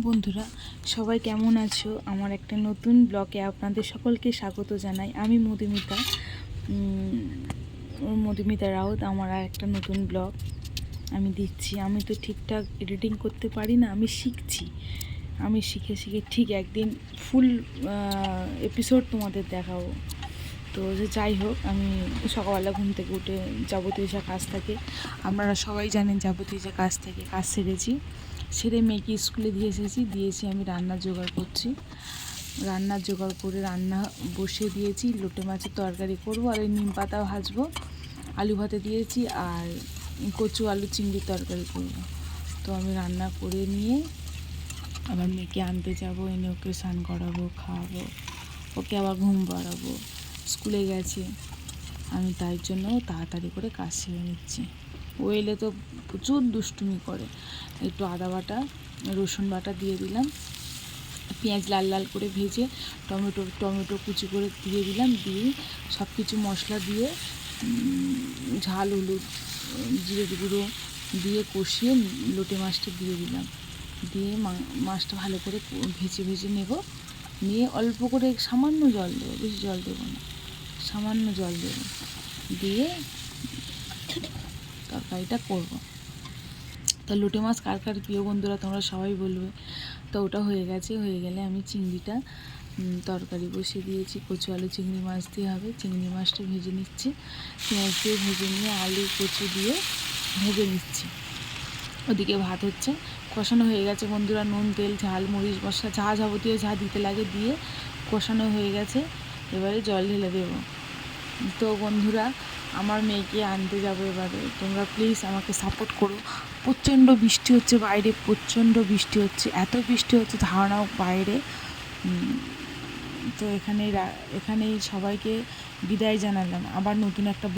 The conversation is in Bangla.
বন্ধুরা, সবাই কেমন আছো? আমার একটা নতুন ব্লগে আপনাদের সকলকে স্বাগত জানাই। আমি মধুমিতা। মধুমিতা রাউত, আমার একটা নতুন ব্লগ আমি দিচ্ছি। আমি তো ঠিকঠাক এডিটিং করতে পারি না, আমি শিখছি। আমি শিখে শিখে ঠিক একদিন ফুল এপিসোড তোমাদের দেখাবো। তো যে যাই হোক, আমি সকালবেলা ঘুম থেকে উঠে যাবতীয় যা কাজ থাকে আপনারা সবাই জানেন যাবতীয় যা কাজ থাকে, কাজ সেরেছি। সেরে মেয়েকে স্কুলে দিয়ে এসেছি, দিয়েছি আমি রান্না জোগাড় করছি। রান্না জোগাড় করে রান্না বসিয়ে দিয়েছি, লোটে মাছের তরকারি করব আর নিম পাতাও ভাজবো, আলু ভাতে দিয়েছি আর কচু আলু চিংড়ির তরকারি করব। তো আমি রান্না করে নিয়ে আবার মেয়েকে আনতে যাব, এনে ওকে স্নান করাবো, খাওয়াবো, ওকে আবার ঘুম পাড়াবো। স্কুলে গেছে, আমি তাই জন্য তাড়াতাড়ি করে কাজ সেরে নিচ্ছি। ও এলে তো প্রচুর দুষ্টুমি করে। একটু আদা বাটা, রসুন বাটা দিয়ে দিলাম। পেঁয়াজ লাল লাল করে ভেজে টমেটো টমেটো কুচি করে দিয়ে দিলাম। দিয়ে সব কিছু মশলা দিয়ে ঝাল, হলুদ, জিরে গুঁড়ো দিয়ে কষিয়ে লোটে মাছটা দিয়ে দিলাম। দিয়ে মাছটা ভালো করে ভেজে ভেজে নেব। নিয়ে অল্প করে সামান্য জল দেবো, বেশি জল দেবো না, সামান্য জল দেবো। দিয়ে তরকারিটা করব। তা লোটে মাছ কার কার প্রিয় বন্ধুরা তোমরা সবাই বলবে। তো ওটা হয়ে গেছে, হয়ে গেলে আমি চিংড়িটা তরকারি বসিয়ে দিয়েছি। কচু, আলু, চিংড়ি মাছ দিয়ে হবে। চিংড়ি মাছটা ভেজে নিচ্ছি। পেঁয়াজ দিয়ে ভেজে নিয়ে আলু, কচু দিয়ে ভেজে নিচ্ছি। ওদিকে ভাত হচ্ছে। কষানো হয়ে গেছে বন্ধুরা, নুন, তেল, ঝাল, মরিচ, মশলা, যা যাবতীয় যা দিতে লাগে দিয়ে কষানো হয়ে গেছে। এবারে জল ঢেলে দেবো। তো বন্ধুরা আমার মেয়েকে আনতে যাব এবারে। তোমরা প্লিজ আমাকে সাপোর্ট করো। প্রচণ্ড বৃষ্টি হচ্ছে বাইরে, প্রচণ্ড বৃষ্টি হচ্ছে। এত বৃষ্টি হচ্ছে ধারণাও বাইরে। তো এখানে এখানেই সবাইকে বিদায় জানালাম। আবার নতুন একটা